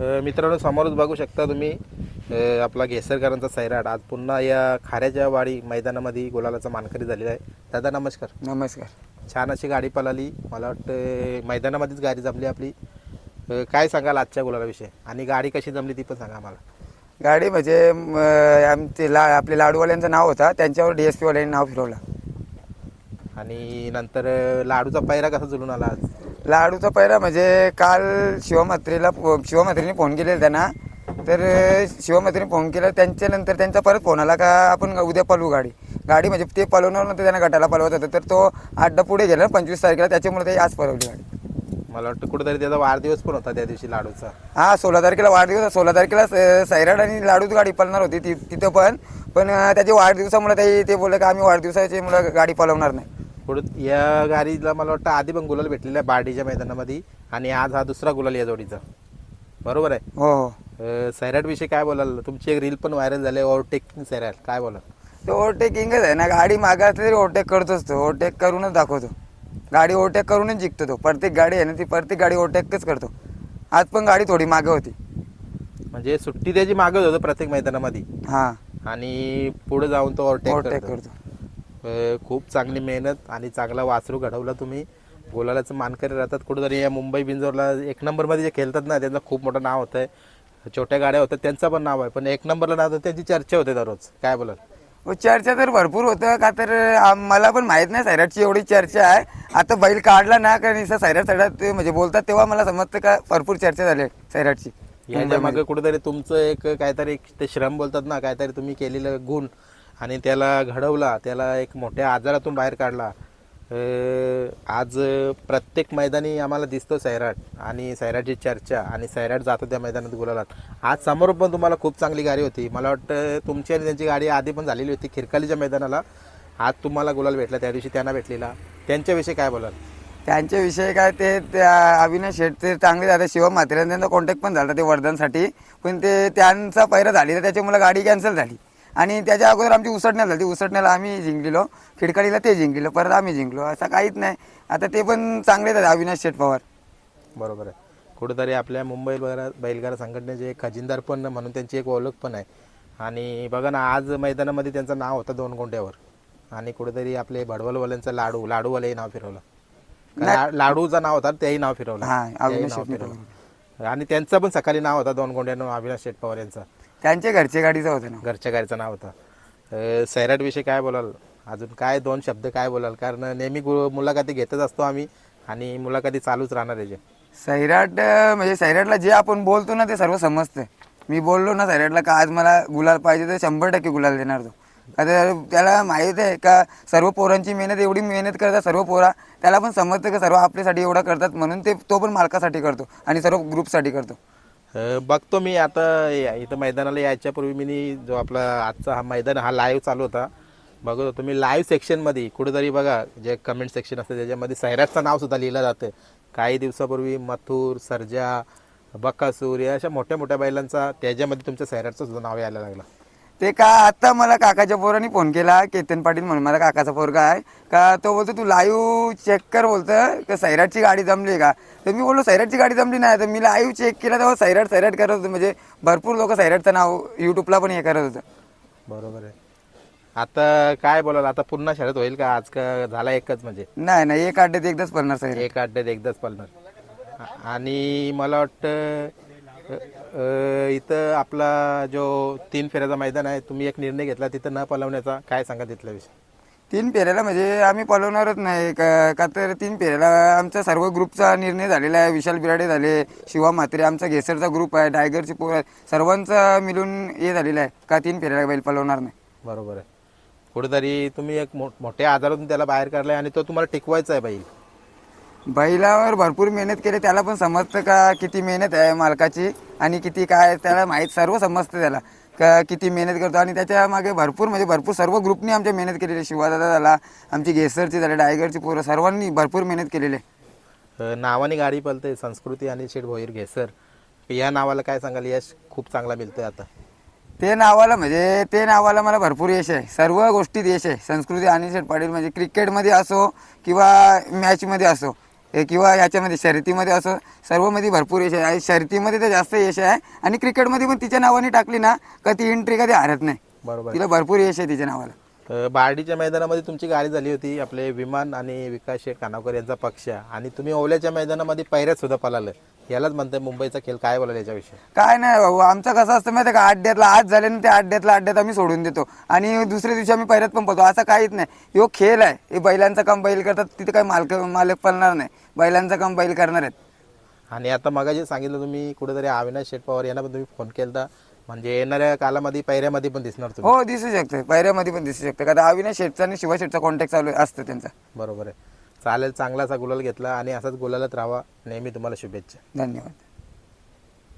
मित्रांनो समोरच बघू शकता तुम्ही आपला घेसरकरांचा सैराट. आज पुन्हा या खाऱ्याच्या वाडी मैदानामध्ये गुलालाचा मानकरी झालेला आहे. दादा नमस्कार. नमस्कार. छान अशी गाडी पळाली. मला वाटतं मैदानामध्येच गाडी जमली आपली. काय सांगाल आजच्या गुलालाविषयी? आणि गाडी कशी जमली ती पण सांगा आम्हाला. गाडी म्हणजे म, आमचे ला आपले लाडूवाल्यांचं नाव होता. त्यांच्यावर डी एस पी वाल्यांनी नाव फिरवलं. आणि नंतर लाडूचा पैरा कसा जुळून आला आज? लाडूचा पहिला म्हणजे काल शिवमात्रीला शिवमात्रीने फोन केलेला त्यांना. तर शिवमात्रीने फोन केला त्यांच्यानंतर त्यांचा परत फोन आला का आपण उद्या पळवू गाडी. गाडी म्हणजे ते पळवणार नंतर त्यांना गटाला पळवत होतं. तर तो अड्डा पुढे गेला पंचवीस तारखेला त्याच्यामुळे ते आज पळवली गाडी. मला वाटतं कुठेतरी त्याचा वाढदिवस पण होता त्या दिवशी लाडूचा. हा सोळा तारखेला वाढदिवस सोळा तारखेला स- सैराट आणि लाडूच गाडी पळणार होती ति- तिथं पण. पण अं, त्याच्या वाढदिवसामुळे ते ते बोलले का आम्ही वाढदिवसाची मुळे गाडी पळवणार नाही. पुढे या गाडीला मला वाटतं आधी पण गुलाल भेटलेला आहे बार्डीच्या मैदानामध्ये. आणि आज हा दुसरा गुलाल या जोडीचा. बरोबर आहे? हो. हो अ, विषयी काय बोलाल? तुमची एक रील पण व्हायरल झाली ओव्हरटेकिंग सैराट. काय बोलाल? तो ओव्हरटेकिंगच आहे ना गाडी मागे असली तरी ओव्हरटेक करतोच तो. ओव्हरटेक करूनच दाखवतो. गाडी ओव्हरटेक करूनच जिंकतो तो. प्रत्येक गाडी आहे ना ती प्रत्येक गाडी ओव्हरटेकच करतो. आज पण गाडी थोडी मागे होती. म्हणजे सुट्टी त्याची मागत होतं प्रत्येक मैदानामध्ये. हा. आणि पुढे जाऊन तो ओव्हरटेक ओव्हरटेक करतो. खूप चांगली मेहनत आणि चांगला वासरू घडवला तुम्ही. गोलालाचं मानकरी राहतात. कुठेतरी या मुंबई बिंजोरला एक नंबरमध्ये जे खेळतात ना त्यांचं खूप मोठं नाव होतं छोट्या गाड्या होतात त्यांचं पण नाव आहे. पण एक नंबरला नाव होतं त्यांची चर्चा होते दररोज. काय बोलाल? हो चर्चा तर भरपूर होतं. का तर आम- मला पण माहीत नाही सैराटची एवढी चर्चा आहे. आता बैल काढला ना का निसा सैराट सैराट ते म्हणजे बोलतात तेव्हा मला समजतं का भरपूर चर्चा झाली आहे सैराटची. याच्या मागे कुठेतरी तुमचं एक काहीतरी एक ते श्रम बोलतात ना काहीतरी तुम्ही केलेलं गुण. आणि त्याला घडवला त्याला एक मोठ्या आजारातून बाहेर काढला. आज प्रत्येक मैदानी आम्हाला दिसतो सैराट आणि सैराटची चर्चा आणि सैराट जातो त्या मैदानात गुलालात. आज समोर पण तुम्हाला खूप चांगली गाडी होती. मला वाटतं तुमची आणि त्यांची गाडी आधी पण झालेली होती खिरकालीच्या मैदानाला. आज तुम्हाला गुलाल भेटला त्या दिवशी त्यांना भेटलेला. त्यांच्याविषयी काय बोलाल? त्यांच्याविषयी काय ते त्या अविनाश शेठ ते चांगले झाले. शिवम म्हात्रे त्यांचा कॉन्टॅक्ट पण झाला ते वर्धनसाठी पण ते त्यांचा पैरा झाली तर त्याच्यामुळे गाडी कॅन्सल झाली. आणि त्याच्या अगोदर आमची उसटण्याला झाली. उसटण्याला आम्ही जिंकलेलो. खिडकालीला ते जिंकलेलो. परत आम्ही जिंकलो. असं काहीच नाही. आता ते पण चांगले झाले अविनाश शेठ पवार. बरोबर आहे. कुठेतरी आपल्या मुंबई बैलगाडा बैलगाडा संघटनेचे एक खजिनदार पण म्हणून त्यांची एक ओळख पण आहे. आणि बघा ना आज मैदानामध्ये त्यांचं नाव होतं दोन गोंड्यावर. आणि कुठेतरी आपले भडवलवाल्यांचं लाडू लाडूवाले हे नाव फिरवलं. लाडूचं नाव होतं तेही नाव फिरवलं. नाव फिरवलं. आणि त्यांचं पण सकाळी नाव होता दोन गोंड्यानं अविनाश शेट पवार यांचं. त्यांच्या घरच्या गाडीचं होतं ना. घरच्या गाडीचं नाव होतं. सैराट विषयी काय बोलाल? अजून काय दोन शब्द काय बोलाल? कारण नेहमी गु- मुलाखती घेतच असतो आम्ही आणि मुलाखती चालूच राहणार याचे सैराट अं, म्हणजे सैराटला जे आपण बोलतो ना ते सर्व समजतं मी बोललो ना सैराटला का आज मला गुलाल पाहिजे तर शंभर टक्के गुलाल देणार तो. का तर त्याला माहीत आहे का सर्व पोरांची मेहनत एवढी मेहनत करतात सर्व पोरा त्याला पण समजतं का सर्व आपल्यासाठी एवढा करतात म्हणून ते तो पण मालकासाठी करतो आणि सर्व ग्रुपसाठी करतो. बघतो मी आता या- इथं मैदानाला यायच्यापूर्वी मी नी जो आपला आजचा हा मैदान हा लाईव्ह चालू होता. बघत होतो मी लाईव्ह सेक्शनमध्ये कुठेतरी बघा जे कमेंट सेक्शन असतं त्याच्यामध्ये सैराटचं नाव सुद्धा लिहिलं जातं. काही दिवसापूर्वी मथुर सर्जा बकासूर या अशा मोठ्या मोठ्या बैलांचा त्याच्यामध्ये तुमच्या सैराटचं सुद्धा नाव यायला लागलं. ते का आता मला काकाच्या पोरांनी फोन केला केतन पाटील म्हणून. मला काकाचा पोरगा आहे. का तो बोलतो तू लाईव्ह चेक कर बोलतं का सैराटची गाडी जमली का? तर मी बोललो सैराटची गाडी जमली नाही. तर मी लाईव्ह चेक केला तेव्हा सैराट सैराट करत होतं. म्हणजे भरपूर लोक सैराटचं नाव यूट्यूबला पण हे करत होतं. बरोबर आहे. आता काय बोलाल आता पुन्हा शर्यत होईल का? आज का झाला एकच म्हणजे? नाही नाही एक अड्ड्यात एकदाच पडणार सैराट. एक अड्ड्यात एकदाच पळणार. आ- आणि मला वाटतं अ, अ, इथं आपला जो तीन फेऱ्याचा मैदान आहे तुम्ही एक निर्णय घेतला तिथं न पळवण्याचा. काय सांगा तिथल्या विषयी? तीन फेऱ्याला म्हणजे आम्ही पळवणारच नाही. का का तर तीन फेऱ्याला आमचा सर्व ग्रुपचा निर्णय झालेला आहे. विशाल बिराडे झाले शिवा म्हात्रे आमचा घेसरचा ग्रुप आहे टायगरची पोर आहे सर्वांचा मिळून हे झालेलं आहे. का तीन फेऱ्याला बैल पळवणार नाही. बरोबर आहे. कुठेतरी तुम्ही एक मो मोठ्या आजारातून त्याला बाहेर काढलाय आणि तो तुम्हाला टिकवायचा आहे बैल. बैलावर भरपूर मेहनत केली. त्याला पण समजतं का किती मेहनत आहे मालकाची आणि किती काय त्याला माहीत सर्व समजतं त्याला. का किती मेहनत करतो? आणि त्याच्यामागे भरपूर म्हणजे भरपूर सर्व ग्रुपनी आमच्या मेहनत केलेली. आहे. शिवादादा झाला आमची घेसरची झाली डायगरची पोरं सर्वांनी भरपूर मेहनत केलेली. आहे नावाने गाडी पळते संस्कृती आणि शेठ भोईर घेसर. या नावाला काय सांगाल? यश खूप चांगला मिळतोय आता. ते नावाला म्हणजे ते नावाला मला भरपूर यश आहे. सर्व गोष्टीत यश आहे. संस्कृती आणि शेठ पाटील म्हणजे क्रिकेटमध्ये असो किंवा मॅचमध्ये असो. हे किंवा याच्यामध्ये शर्यतीमध्ये असं सर्वमध्ये भरपूर यश आहे. शर्यतीमध्ये तर जास्त यश आहे. आणि क्रिकेटमध्ये पण तिच्या नावाने टाकली ना का ती एंट्री कधी हरत नाही. बरोबर. तिला भरपूर यश आहे तिच्या नावाला. बार्डीच्या मैदानामध्ये तुमची गाडी झाली होती. आपले विमान आणि विकास शेठ कानावकर यांचा पक्ष. आणि तुम्ही ओल्याच्या मैदानामध्ये पैऱ्यात सुद्धा पळालं. यालाच म्हणताय मुंबईचा खेळ काय बोलाल याच्याविषयी? काय नाही भाऊ आमचं कसं असतं माहिती आहे का अड्ड्यातला आज झाले ना त्या अड्ड्यातला अड्ड्यात आम्ही सोडून देतो. आणि दुसऱ्या दिवशी आम्ही पैऱ्यात पण पळतो. असं काहीच नाही. ह्यो खेळ आहे. हे बैलांचं काम बैल करतात. तिथे काही मालक मालक पळणार नाही. बैलांचं काम बैल करणार आहेत. आणि आता मगाशी सांगितलं तुम्ही कुठेतरी अविनाश शेठ पवार यांना पण तुम्ही फोन केला म्हणजे येणाऱ्या कालामध्ये पैऱ्यामध्ये पण दिसणार तुम्ही. हो दिसू शकतं पैऱ्यामध्ये पण दिसू शकतं कारण अविनाश शेठचा आणि शिवा शेठचा कॉन्टॅक्ट चालू असतं त्यांचा. बरोबर आहे. चालेल चांगलासा गुलाल घेतला आणि असाच गुलालत राहावा. नेहमी तुम्हाला शुभेच्छा. धन्यवाद.